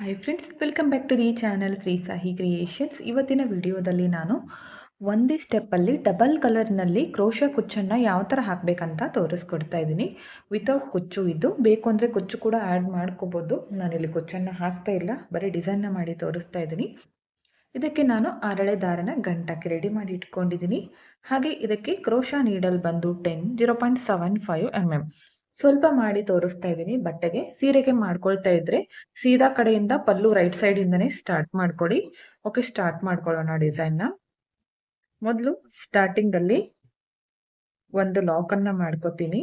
Hi friends welcome back to the channel Shri Sahi creations ಇವತ್ತಿನ ವಿಡಿಯೋದಲ್ಲಿ ನಾನು ಒಂದೇ ಸ್ಟೆಪ್ಪಲ್ಲಿ ಡಬಲ್ ಕಲರ್ನಲ್ಲಿ ಕ್ರೋಶ ಕುಚ್ಚನ್ನು ಯಾವ ಥರ ಹಾಕಬೇಕಂತ ತೋರಿಸ್ಕೊಡ್ತಾ ಇದ್ದೀನಿ. ವಿತೌಟ್ ಕುಚ್ಚು ಇದು, ಬೇಕು ಅಂದರೆ ಕುಚ್ಚು ಕೂಡ ಆ್ಯಡ್ ಮಾಡ್ಕೋಬೋದು. ನಾನಿಲ್ಲಿ ಕುಚ್ಚನ್ನು ಹಾಕ್ತಾ ಇಲ್ಲ, ಬರೀ ಡಿಸೈನ್ನ ಮಾಡಿ ತೋರಿಸ್ತಾ ಇದ್ದೀನಿ. ಇದಕ್ಕೆ ನಾನು ಅರಳೆ ದಾರನ ಗಂಟಕ್ಕೆ ರೆಡಿ ಮಾಡಿ ಇಟ್ಕೊಂಡಿದ್ದೀನಿ. ಹಾಗೆ ಇದಕ್ಕೆ ಕ್ರೋಶ ನೀಡಲ್ ಬಂದು ten zero point seven five M M ಸ್ವಲ್ಪ ಮಾಡಿ ತೋರಿಸ್ತಾ ಇದ್ದೀನಿ ಬಟ್ಟೆಗೆ. ಸೀರೆಗೆ ಮಾಡ್ಕೊಳ್ತಾ ಇದ್ರೆ ಸೀದಾ ಕಡೆಯಿಂದ ಪಲ್ಲು ರೈಟ್ ಸೈಡ್ ಇಂದನೇ ಸ್ಟಾರ್ಟ್ ಮಾಡ್ಕೊಡಿ. ಓಕೆ ಸ್ಟಾರ್ಟ್ ಮಾಡ್ಕೊಳ್ಳೋಣ ಡಿಸೈನ್ನ ಮೊದಲು ಸ್ಟಾರ್ಟಿಂಗ್ ಅಲ್ಲಿ ಒಂದು ಲಾಕ್ ಅನ್ನ ಮಾಡ್ಕೋತೀನಿ.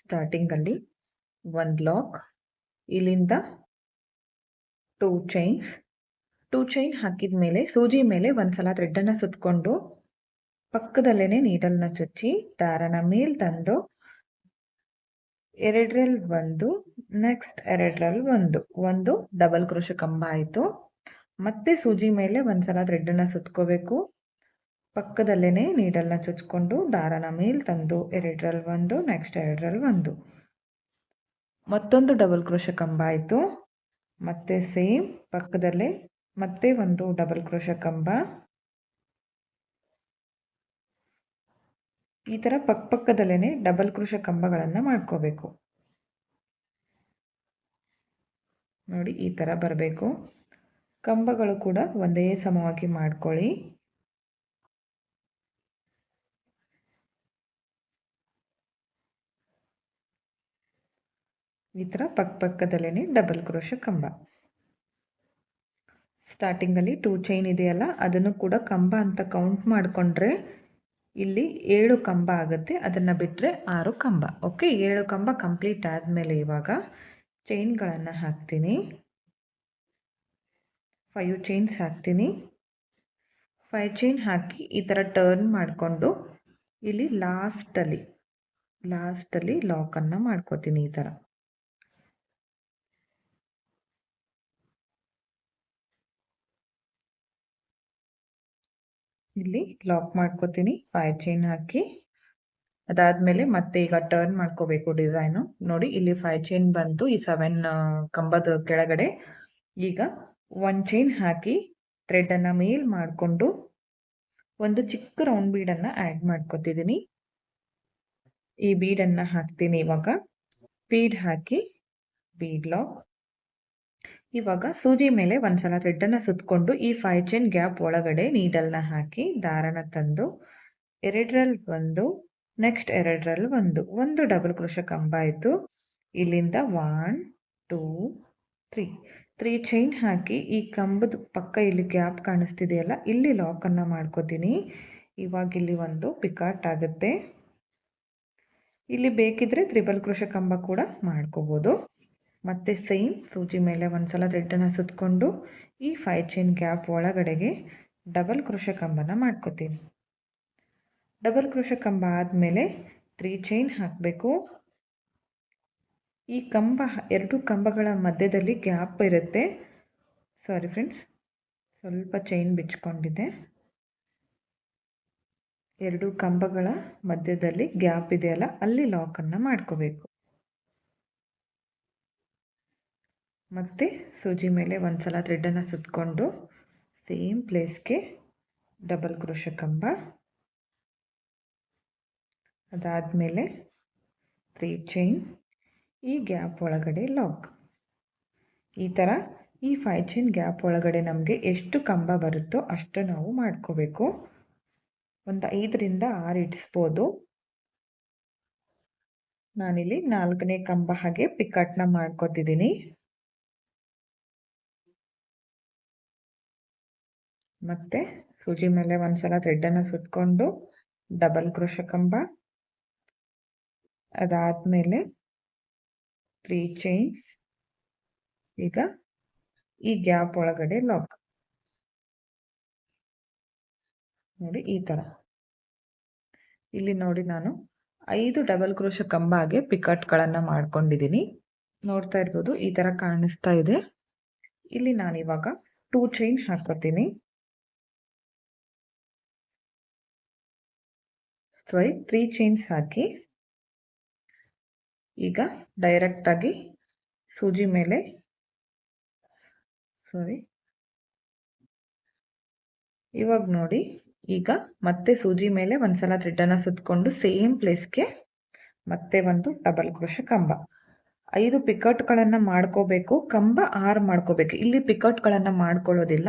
ಸ್ಟಾರ್ಟಿಂಗ್ ಅಲ್ಲಿ ಒಂದು ಲಾಕ್ ಇಲ್ಲಿಂದ ಟೂ ಚೈನ್ಸ್ ಟೂ ಚೈನ್ ಹಾಕಿದ ಮೇಲೆ ಸೂಜಿ ಮೇಲೆ ಒಂದ್ಸಲ ಥ್ರೆಡ್ಡನ್ನು ಸುತ್ತಕೊಂಡು ಪಕ್ಕದಲ್ಲೇ ನೀಡಲ್ನ ಚುಚ್ಚಿ, ದಾರನ ಮೇಲ್ ತಂದು ಎರಡರಲ್ಲಿ ಒಂದು ನೆಕ್ಸ್ಟ್ ಎರಡರಲ್ಲಿ ಒಂದು. ಒಂದು ಡಬಲ್ ಕ್ರೋಶ ಕಂಬ ಆಯಿತು. ಮತ್ತೆ ಸೂಜಿ ಮೇಲೆ ಒಂದ್ಸಲ ಥ್ರೆಡ್ಡನ್ನು ಸುತ್ಕೋಬೇಕು. ಪಕ್ಕದಲ್ಲೇ ನೀಡಲ್ನ ಚುಚ್ಕೊಂಡು, ದಾರನ ಮೇಲ್ ತಂದು ಎರಡರಲ್ಲಿ ಒಂದು ನೆಕ್ಸ್ಟ್ ಎರಡರಲ್ಲಿ ಒಂದು. ಮತ್ತೊಂದು ಡಬಲ್ ಕ್ರೋಶ ಕಂಬ ಆಯಿತು. ಮತ್ತೆ ಸೇಮ್ ಪಕ್ಕದಲ್ಲೇ ಮತ್ತೆ ಒಂದು ಡಬಲ್ ಕ್ರೋಶ ಕಂಬ. ಈ ಥರ ಪಕ್ಕಪಕ್ಕದಲ್ಲೇ ಡಬಲ್ ಕೃಷ ಕಂಬಗಳನ್ನು ಮಾಡ್ಕೋಬೇಕು. ನೋಡಿ ಈ ಥರ ಬರಬೇಕು. ಕಂಬಗಳು ಕೂಡ ಒಂದೇ ಸಮವಾಗಿ ಮಾಡ್ಕೊಳ್ಳಿ. ಈ ಥರ ಪಕ್ಕ ಪಕ್ಕದಲ್ಲೇ ಡಬಲ್ ಕ್ರೋಶ ಕಂಬ. ಸ್ಟಾರ್ಟಿಂಗಲ್ಲಿ ಟೂ ಚೈನ್ ಇದೆಯಲ್ಲ, ಅದನ್ನು ಕೂಡ ಕಂಬ ಅಂತ ಕೌಂಟ್ ಮಾಡಿಕೊಂಡ್ರೆ ಇಲ್ಲಿ ಏಳು ಕಂಬ ಆಗುತ್ತೆ. ಅದನ್ನು ಬಿಟ್ಟರೆ ಆರು ಕಂಬ. ಓಕೆ ಏಳು ಕಂಬ ಕಂಪ್ಲೀಟ್ ಆದಮೇಲೆ ಇವಾಗ ಚೈನ್ಗಳನ್ನು ಹಾಕ್ತೀನಿ. ಫೈವ್ ಚೈನ್ಸ್ ಹಾಕ್ತೀನಿ. ಫೈವ್ ಚೈನ್ ಹಾಕಿ ಈ ಥರ ಟರ್ನ್ ಮಾಡಿಕೊಂಡು ಇಲ್ಲಿ ಲಾಸ್ಟಲ್ಲಿ ಲಾಸ್ಟಲ್ಲಿ ಲಾಕನ್ನು ಮಾಡ್ಕೋತೀನಿ ಈ ಥರ ಇಲ್ಲಿ ಲಾಕ್ ಮಾಡ್ಕೋತೀನಿ ಫೈವ್ ಚೈನ್ ಹಾಕಿ. ಅದಾದಮೇಲೆ ಮತ್ತೆ ಈಗ ಟರ್ನ್ ಮಾಡ್ಕೋಬೇಕು ಡಿಸೈನು ನೋಡಿ, ಇಲ್ಲಿ ಫೈವ್ ಚೈನ್ ಬಂತು, ಈ ಸೆವೆನ್ ಕಂಬದ ಕೆಳಗಡೆ. ಈಗ ಒನ್ ಚೈನ್ ಹಾಕಿ ಥ್ರೆಡನ್ನು ಮೇಲ್ ಮಾಡಿಕೊಂಡು ಒಂದು ಚಿಕ್ಕ ರೌಂಡ್ ಬೀಡನ್ನು ಆ್ಯಡ್ ಮಾಡ್ಕೋತಿದ್ದೀನಿ ಈ ಬೀಡನ್ನು ಹಾಕ್ತೀನಿ ಇವಾಗ. ಬೀಡ್ ಹಾಕಿ ಬೀಡ್ ಲಾಕ್ ಇವಾಗ ಸೂಜಿ ಮೇಲೆ ಒಂದ್ಸಲ ಥ್ರೆಡ್ಡನ್ನು ಸುತ್ತಕೊಂಡು ಈ ಫೈವ್ ಚೈನ್ ಗ್ಯಾಪ್ ಒಳಗಡೆ ನೀಡಲ್ನ ಹಾಕಿ ದಾರನ ತಂದು, ಎರಡರಲ್ಲಿ ಒಂದು ನೆಕ್ಸ್ಟ್ ಎರಡರಲ್ಲಿ ಒಂದು. ಒಂದು ಡಬಲ್ ಕೃಷ ಕಂಬ ಆಯಿತು ಇಲ್ಲಿಂದ one two three three chain ಹಾಕಿ ಈ ಕಂಬದ ಪಕ್ಕ ಇಲ್ಲಿ ಗ್ಯಾಪ್ ಕಾಣಿಸ್ತಿದೆಯಲ್ಲ, ಇಲ್ಲಿ ಲಾಕನ್ನು ಮಾಡ್ಕೋತೀನಿ. ಇವಾಗ ಇಲ್ಲಿ ಒಂದು ಪಿಕಾಟ್ ಆಗುತ್ತೆ. ಇಲ್ಲಿ ಬೇಕಿದ್ರೆ ತ್ರಿಬಲ್ ಕೃಷ ಕಂಬ ಕೂಡ ಮಾಡ್ಕೋಬೋದು. ಮತ್ತು ಸೇಮ್ ಸೂಜಿ ಮೇಲೆ ಒಂದು ಸಲ ಥ್ರೆಡ್ಡನ್ನು ಸುತ್ತಕೊಂಡು ಈ ಫೈ ಚೈನ್ ಗ್ಯಾಪ್ ಒಳಗಡೆಗೆ ಡಬಲ್ ಕೃಷ ಕಂಬನ ಮಾಡ್ಕೋತೀನಿ. ಡಬಲ್ ಕೃಷ ಕಂಬ ಆದಮೇಲೆ ತ್ರೀ ಚೈನ್ ಹಾಕಬೇಕು. ಈ ಕಂಬ, ಎರಡು ಕಂಬಗಳ ಮಧ್ಯದಲ್ಲಿ ಗ್ಯಾಪ್ ಇರುತ್ತೆ. ಸಾರಿ ಫ್ರೆಂಡ್ಸ್ ಸ್ವಲ್ಪ ಚೈನ್ ಬಿಚ್ಕೊಂಡಿದೆ ಎರಡು ಕಂಬಗಳ ಮಧ್ಯದಲ್ಲಿ ಗ್ಯಾಪ್ ಇದೆಯಲ್ಲ, ಅಲ್ಲಿ ಲಾಕನ್ನು ಮಾಡ್ಕೋಬೇಕು. ಮತ್ತು ಸೂಜಿ ಮೇಲೆ ಒಂದು ಸಲ ಥ್ರೆಡ್ಡನ್ನು ಸುತ್ತಕೊಂಡು ಸೇಮ್ ಪ್ಲೇಸ್ಗೆ ಡಬಲ್ ಕ್ರೋಶ ಕಂಬ. ಅದಾದಮೇಲೆ ತ್ರೀ ಚೈನ್ ಈ ಗ್ಯಾಪ್ ಒಳಗಡೆ ಲಾಕ್ ಈ ಥರ ಈ ಫೈವ್ ಚೈನ್ ಗ್ಯಾಪ್ ಒಳಗಡೆ ನಮಗೆ ಎಷ್ಟು ಕಂಬ ಬರುತ್ತೋ ಅಷ್ಟು ನಾವು ಮಾಡ್ಕೋಬೇಕು. ಒಂದು ಐದರಿಂದ ಆರು ಇಡಿಸ್ಬೋದು. ನಾನಿಲ್ಲಿ ನಾಲ್ಕನೇ ಕಂಬ ಹಾಗೆ ಪಿಕಟ್ನ ಮಾಡ್ಕೊತಿದ್ದೀನಿ. ಮತ್ತು ಸೂಜಿ ಮೇಲೆ ಒಂದ್ಸಲ ಥ್ರೆಡ್ಡನ್ನು ಸುತ್ತಕೊಂಡು ಡಬಲ್ ಕ್ರೋಶ ಕಂಬ. ಅದಾದಮೇಲೆ ತ್ರೀ ಚೈನ್ಸ್ ಈಗ ಈ ಗ್ಯಾಪ್ ಒಳಗಡೆ ಲಾಕ್ ನೋಡಿ ಈ ಥರ ಇಲ್ಲಿ ನೋಡಿ ನಾನು ಐದು ಡಬಲ್ ಕ್ರೋಶ ಕಂಬಾಗೆ ಪಿಕಟ್ಗಳನ್ನು ಮಾಡ್ಕೊಂಡಿದ್ದೀನಿ ನೋಡ್ತಾ ಇರ್ಬೋದು ಈ ಥರ ಕಾಣಿಸ್ತಾ ಇದೆ. ಇಲ್ಲಿ ನಾನಿವಾಗ ಟೂ ಚೈನ್ ಹಾಕೋತೀನಿ ಸಾರಿ ತ್ರೀ ಚೈನ್ಸ್ ಹಾಕಿ. ಈಗ ಡೈರೆಕ್ಟಾಗಿ ಸೂಜಿ ಮೇಲೆ. ಸಾರಿ ಇವಾಗ ನೋಡಿ, ಈಗ ಮತ್ತೆ ಸೂಜಿ ಮೇಲೆ ಒಂದ್ಸಲ ಥ್ರೆಡ್ಡನ್ನು ಸುತ್ತಕೊಂಡು ಸೇಮ್ ಪ್ಲೇಸ್ಗೆ ಮತ್ತೆ ಒಂದು ಡಬಲ್ ಕ್ರೋಶ ಕಂಬ. ಐದು ಪಿಕಟ್ಗಳನ್ನು ಮಾಡ್ಕೋಬೇಕು, ಕಂಬ ಆರು ಮಾಡ್ಕೋಬೇಕು. ಇಲ್ಲಿ ಪಿಕಟ್ಗಳನ್ನು ಮಾಡ್ಕೊಳ್ಳೋದಿಲ್ಲ.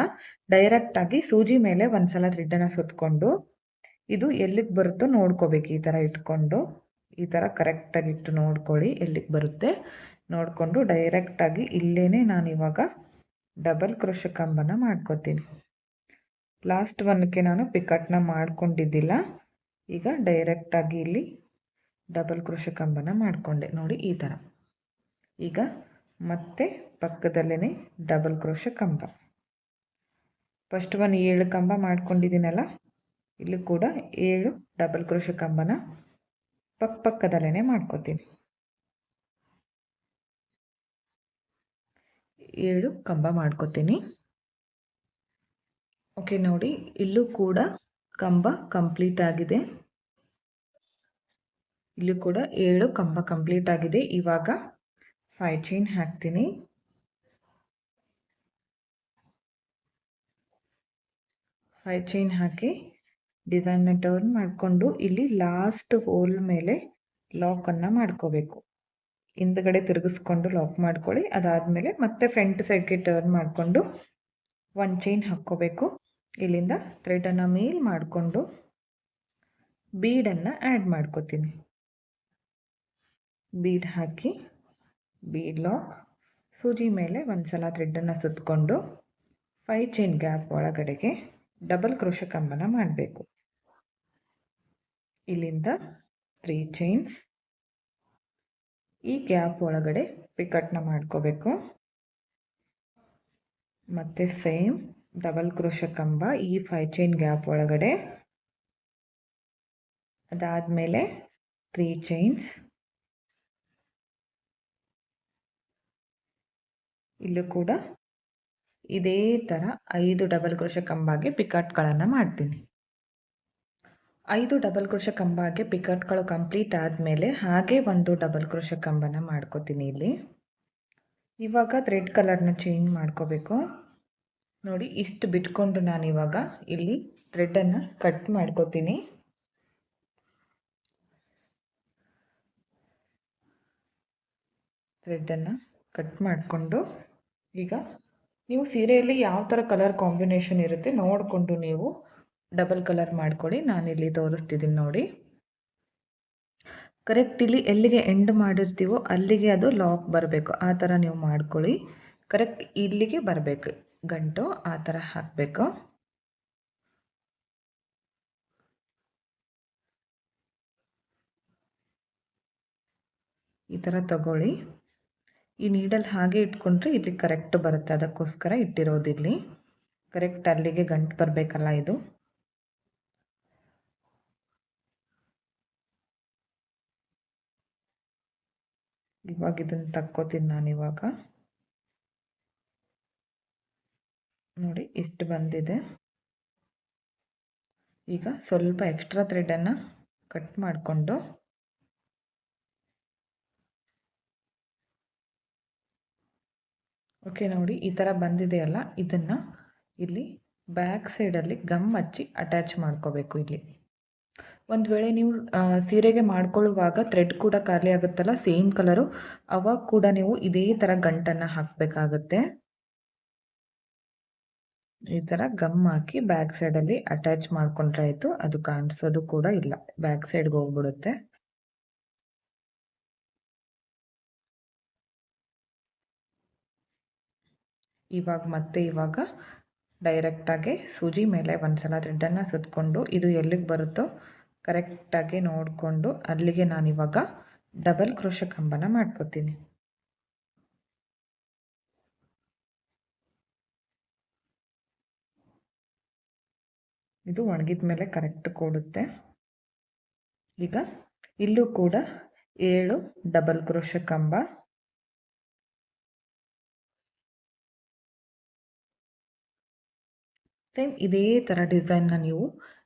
ಡೈರೆಕ್ಟಾಗಿ ಸೂಜಿ ಮೇಲೆ ಒಂದ್ಸಲ ಥ್ರೆಡ್ಡನ್ನು ಸುತ್ತಕೊಂಡು ಇದು ಎಲ್ಲಿಗೆ ಬರುತ್ತೋ ನೋಡ್ಕೋಬೇಕು ಈ ಥರ ಇಟ್ಕೊಂಡು. ಈ ಥರ ಕರೆಕ್ಟಾಗಿ ಇಟ್ಟು ನೋಡ್ಕೊಳ್ಳಿ ಎಲ್ಲಿಗೆ ಬರುತ್ತೆ. ನೋಡಿಕೊಂಡು ಡೈರೆಕ್ಟಾಗಿ ಇಲ್ಲೇ ನಾನು ಇವಾಗ ಡಬಲ್ ಕ್ರೋಶ ಕಂಬನ ಮಾಡ್ಕೋತೀನಿ ಲಾಸ್ಟ್ ಒನ್ಗೆ ನಾನು ಪಿಕಟ್ನ ಮಾಡ್ಕೊಂಡಿದ್ದಿಲ್ಲ. ಈಗ ಡೈರೆಕ್ಟಾಗಿ ಇಲ್ಲಿ ಡಬಲ್ ಕ್ರೋಶ ಕಂಬನ ಮಾಡಿಕೊಂಡೆ. ನೋಡಿ ಈ ಥರ. ಈಗ ಮತ್ತೆ ಪಕ್ಕದಲ್ಲೇ ಡಬಲ್ ಕ್ರೋಶ ಕಂಬ ಫಸ್ಟ್ ಒನ್ ಏಳು ಕಂಬ ಮಾಡ್ಕೊಂಡಿದ್ದೀನಲ್ಲ? ಇಲ್ಲಿ ಕೂಡ ಏಳು ಡಬಲ್ ಕ್ರೋಶ ಕಂಬನ ಪಕ್ಕ ಪಕ್ಕದಲ್ಲೇ ಮಾಡ್ಕೋತೀನಿ. ಏಳು ಕಂಬ ಮಾಡ್ಕೋತೀನಿ. ಓಕೆ ನೋಡಿ, ಇಲ್ಲೂ ಕೂಡ ಕಂಬ ಕಂಪ್ಲೀಟ್ ಆಗಿದೆ. ಇಲ್ಲೂ ಕೂಡ ಏಳು ಕಂಬ ಕಂಪ್ಲೀಟ್ ಆಗಿದೆ. ಇವಾಗ ಫೈ ಚೈನ್ ಹಾಕ್ತೀನಿ. ಫೈ ಚೈನ್ ಹಾಕಿ ಡಿಸೈನ್ನ ಟರ್ನ್ ಮಾಡಿಕೊಂಡು ಇಲ್ಲಿ ಲಾಸ್ಟ್ ಹೋಲ್ ಮೇಲೆ ಲಾಕನ್ನು ಮಾಡ್ಕೋಬೇಕು. ಹಿಂದ್ಗಡೆ ತಿರುಗಿಸ್ಕೊಂಡು ಲಾಕ್ ಮಾಡ್ಕೊಳ್ಳಿ. ಅದಾದಮೇಲೆ ಮತ್ತೆ ಫ್ರಂಟ್ ಸೈಡ್ಗೆ ಟರ್ನ್ ಮಾಡಿಕೊಂಡು ಒನ್ ಚೈನ್ ಹಾಕ್ಕೋಬೇಕು. ಇಲ್ಲಿಂದ ಥ್ರೆಡನ್ನು ಮೇಲ್ ಮಾಡಿಕೊಂಡು ಬೀಡನ್ನು ಆ್ಯಡ್ ಮಾಡ್ಕೋತೀನಿ. ಬೀಡ್ ಹಾಕಿ ಬೀಡ್ ಲಾಕ್ ಸೂಜಿ ಮೇಲೆ ಒಂದು ಸಲ ಥ್ರೆಡ್ಡನ್ನು ಸುತ್ತಕೊಂಡು ಫೈ ಚೈನ್ ಗ್ಯಾಪ್ ಒಳಗಡೆಗೆ ಡಬಲ್ ಕ್ರೋಶ ಕಂಬನ ಮಾಡಬೇಕು. ಇಲ್ಲಿಂದ ತ್ರೀ ಚೈನ್ಸ್ ಈ ಗ್ಯಾಪ್ ಒಳಗಡೆ ಪಿಕಟ್ನ ಮಾಡ್ಕೋಬೇಕು. ಮತ್ತು ಸೇಮ್ ಡಬಲ್ ಕ್ರೋಶ ಕಂಬ ಈ ಫೈವ್ ಚೈನ್ ಗ್ಯಾಪ್ ಒಳಗಡೆ. ಅದಾದಮೇಲೆ ತ್ರೀ ಚೈನ್ಸ್ ಇಲ್ಲೂ ಕೂಡ ಇದೇ ಥರ ಐದು ಡಬಲ್ ಕ್ರೋಶ ಕಂಬಾಗೆ ಪಿಕಟ್ಗಳನ್ನು ಮಾಡ್ತೀನಿ. ಐದು ಡಬಲ್ ಕ್ರೋಶ ಕಂಬಾಗೆ ಪಿಕಟ್ಗಳು ಕಂಪ್ಲೀಟ್ ಆದಮೇಲೆ ಹಾಗೆ ಒಂದು ಡಬಲ್ ಕ್ರೋಶ ಕಂಬನ ಮಾಡ್ಕೋತೀನಿ ಇಲ್ಲಿ. ಇವಾಗ ರೆಡ್ ಕಲರ್ನ ಚೇಂಜ್ ಮಾಡ್ಕೋಬೇಕು. ನೋಡಿ, ಇಷ್ಟು ಬಿಟ್ಕೊಂಡು ನಾನು ಇವಾಗ ಇಲ್ಲಿ ಥ್ರೆಡ್ಡನ್ನು ಕಟ್ ಮಾಡ್ಕೋತೀನಿ. ಥ್ರೆಡ್ಡನ್ನು ಕಟ್ ಮಾಡಿಕೊಂಡು ಈಗ ನೀವು ಸೀರೆಯಲ್ಲಿ ಯಾವ ಥರ ಕಲರ್ ಕಾಂಬಿನೇಷನ್ ಇರುತ್ತೆ ನೋಡಿಕೊಂಡು ನೀವು ಡಬಲ್ ಕಲರ್ ಮಾಡ್ಕೊಳ್ಳಿ. ನಾನಿಲ್ಲಿ ತೋರಿಸ್ತಿದ್ದೀನಿ ನೋಡಿ. ಕರೆಕ್ಟ್ ಇಲ್ಲಿ ಎಲ್ಲಿಗೆ ಎಂಡ್ ಮಾಡಿರ್ತೀವೋ ಅಲ್ಲಿಗೆ ಅದು ಲಾಕ್ ಬರಬೇಕು. ಆ ಥರ ನೀವು ಮಾಡ್ಕೊಳ್ಳಿ. ಕರೆಕ್ಟ್ ಇಲ್ಲಿಗೆ ಬರಬೇಕು. ಗಂಟು ಆ ಥರ ಹಾಕಬೇಕು. ಈ ಥರ ತಗೊಳ್ಳಿ. ಈ ನೀಡಲ್ಲಿ ಹಾಗೆ ಇಟ್ಕೊಂಡ್ರೆ ಇಲ್ಲಿ ಕರೆಕ್ಟ್ ಬರುತ್ತೆ. ಅದಕ್ಕೋಸ್ಕರ ಇಟ್ಟಿರೋದಿಲ್ಲಿ. ಕರೆಕ್ಟ್ ಅಲ್ಲಿಗೆ ಗಂಟು ಬರಬೇಕಲ್ಲ ಇದು. ಇವಾಗ ಇದನ್ನು ತಕ್ಕೋತೀನಿ ನಾನು ಇವಾಗ. ನೋಡಿ, ಇಷ್ಟು ಬಂದಿದೆ. ಈಗ ಸ್ವಲ್ಪ ಎಕ್ಸ್ಟ್ರಾ ಥ್ರೆಡನ್ನು ಕಟ್ ಮಾಡಿಕೊಂಡು ಓಕೆ ನೋಡಿ, ಈ ಥರ ಬಂದಿದೆಯಲ್ಲ, ಇದನ್ನು ಇಲ್ಲಿ ಬ್ಯಾಕ್ ಸೈಡಲ್ಲಿ ಗಮ್ ಹಚ್ಚಿ ಅಟ್ಯಾಚ್ ಮಾಡ್ಕೋಬೇಕು ಇಲ್ಲಿ. ಒಂದು ವೇಳೆ ನೀವು ಸೀರೆಗೆ ಮಾಡ್ಕೊಳ್ಳುವಾಗ ಥ್ರೆಡ್ ಕೂಡ ಖಾಲಿ ಆಗುತ್ತಲ್ಲ ಸೇಮ್ ಕಲರು ಅವಾಗ ಕೂಡ ನೀವು ಇದೇ ಥರ ಗಂಟನ್ನು ಹಾಕಬೇಕಾಗತ್ತೆ. ಈ ಥರ ಗಮ್ ಹಾಕಿ ಬ್ಯಾಕ್ ಸೈಡಲ್ಲಿ ಅಟ್ಯಾಚ್ ಮಾಡ್ಕೊಂಡ್ರೆ ಆಯಿತು, ಅದು ಕಾಣಿಸೋದು ಕೂಡ ಇಲ್ಲ ಬ್ಯಾಕ್ ಸೈಡ್ಗೆ ಹೋಗ್ಬಿಡುತ್ತೆ. ಇವಾಗ ಮತ್ತೆ ಇವಾಗ ಡೈರೆಕ್ಟಾಗಿ ಸೂಜಿ ಮೇಲೆ ಒಂದು ಸಲ ಥ್ರೆಡ್ಡನ್ನು ಸುತ್ತಕೊಂಡು ಇದು ಎಲ್ಲಿಗೆ ಬರುತ್ತೋ ಕರೆಕ್ಟಾಗಿ ನೋಡಿಕೊಂಡು ಅಲ್ಲಿಗೆ ನಾನಿವಾಗ ಡಬಲ್ ಕ್ರೋಶ ಕಂಬನ ಮಾಡ್ಕೋತೀನಿ. ಇದು ಒಣಗಿದ ಮೇಲೆ ಕರೆಕ್ಟ್ ಕೊಡುತ್ತೆ. ಈಗ ಇಲ್ಲೂ ಕೂಡ ಏಳು ಡಬಲ್ ಕ್ರೋಶ ಕಂಬ. ಸೇಮ್ ಇದೇ ಥರ ಡಿಸೈನ್ನ ನೀವು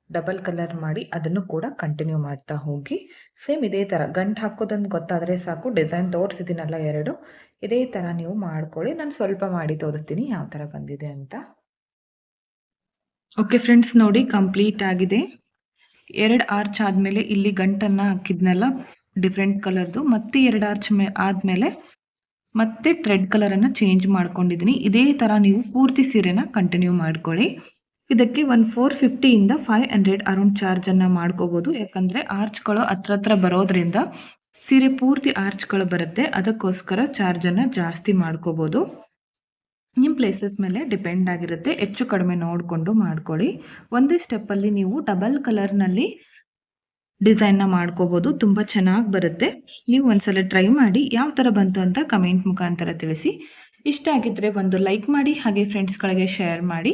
ಡಬಲ್ ಕಲರ್ ಮಾಡಿ ಅದನ್ನು ಕೂಡ ಕಂಟಿನ್ಯೂ ಮಾಡ್ತಾ ಹೋಗಿ. ಸೇಮ್ ಇದೇ ಥರ ಗಂಟು ಹಾಕೋದೊಂದು ಗೊತ್ತಾದರೆ ಸಾಕು, ಡಿಸೈನ್ ತೋರಿಸಿದ್ದೀನಲ್ಲ ಎರಡು. ಇದೇ ಥರ ನೀವು ಮಾಡ್ಕೊಳ್ಳಿ, ನಾನು ಸ್ವಲ್ಪ ಮಾಡಿ ತೋರಿಸ್ತೀನಿ ಯಾವ ಥರ ಬಂದಿದೆ ಅಂತ. ಓಕೆ ಫ್ರೆಂಡ್ಸ್ ನೋಡಿ ಕಂಪ್ಲೀಟ್ ಆಗಿದೆ. ಎರಡು ಆರ್ಚ್ ಆದಮೇಲೆ ಇಲ್ಲಿ ಗಂಟನ್ನು ಹಾಕಿದ್ನೆಲ್ಲ ಡಿಫ್ರೆಂಟ್ ಕಲರ್ದು ಮತ್ತೆ ಎರಡು ಆರ್ಚ್ ಮೇ ಆದಮೇಲೆ ಮತ್ತೆ ಥ್ರೆಡ್ ಕಲರನ್ನು ಚೇಂಜ್ ಮಾಡ್ಕೊಂಡಿದ್ದೀನಿ. ಇದೇ ಥರ ನೀವು ಪೂರ್ತಿ ಸೀರೆನ ಕಂಟಿನ್ಯೂ ಮಾಡ್ಕೊಳ್ಳಿ. ಇದಕ್ಕೆ ಒಂದು ಫೋರ್ ಫಿಫ್ಟಿಯಿಂದ ಫೈವ್ ಹಂಡ್ರೆಡ್ ಅರೌಂಡ್ ಚಾರ್ಜನ್ನು ಮಾಡ್ಕೋಬೋದು. ಯಾಕಂದರೆ ಆರ್ಚ್ಗಳು ಹತ್ರ ಹತ್ರ ಬರೋದ್ರಿಂದ ಸೀರೆ ಪೂರ್ತಿ ಆರ್ಚ್ಗಳು ಬರುತ್ತೆ. ಅದಕ್ಕೋಸ್ಕರ ಚಾರ್ಜನ್ನು ಜಾಸ್ತಿ ಮಾಡ್ಕೋಬೋದು. ನಿಮ್ಮ ಪ್ಲೇಸಸ್ ಮೇಲೆ ಡಿಪೆಂಡ್ ಆಗಿರುತ್ತೆ. ಹೆಚ್ಚು ಕಡಿಮೆ ನೋಡಿಕೊಂಡು ಮಾಡ್ಕೊಳ್ಳಿ. ಒಂದೇ ಸ್ಟೆಪ್ಪಲ್ಲಿ ನೀವು ಡಬಲ್ ಕಲರ್ನಲ್ಲಿ ಡಿಸೈನ್ನ ಮಾಡ್ಕೋಬೋದು. ತುಂಬ ಚೆನ್ನಾಗಿ ಬರುತ್ತೆ. ನೀವು ಒಂದ್ಸಲ ಟ್ರೈ ಮಾಡಿ ಯಾವ ಥರ ಬಂತು ಅಂತ ಕಮೆಂಟ್ ಮುಖಾಂತರ ತಿಳಿಸಿ. ಇಷ್ಟ ಆಗಿದ್ದರೆ ಒಂದು ಲೈಕ್ ಮಾಡಿ, ಹಾಗೆ ಫ್ರೆಂಡ್ಸ್ಗಳಿಗೆ ಶೇರ್ ಮಾಡಿ.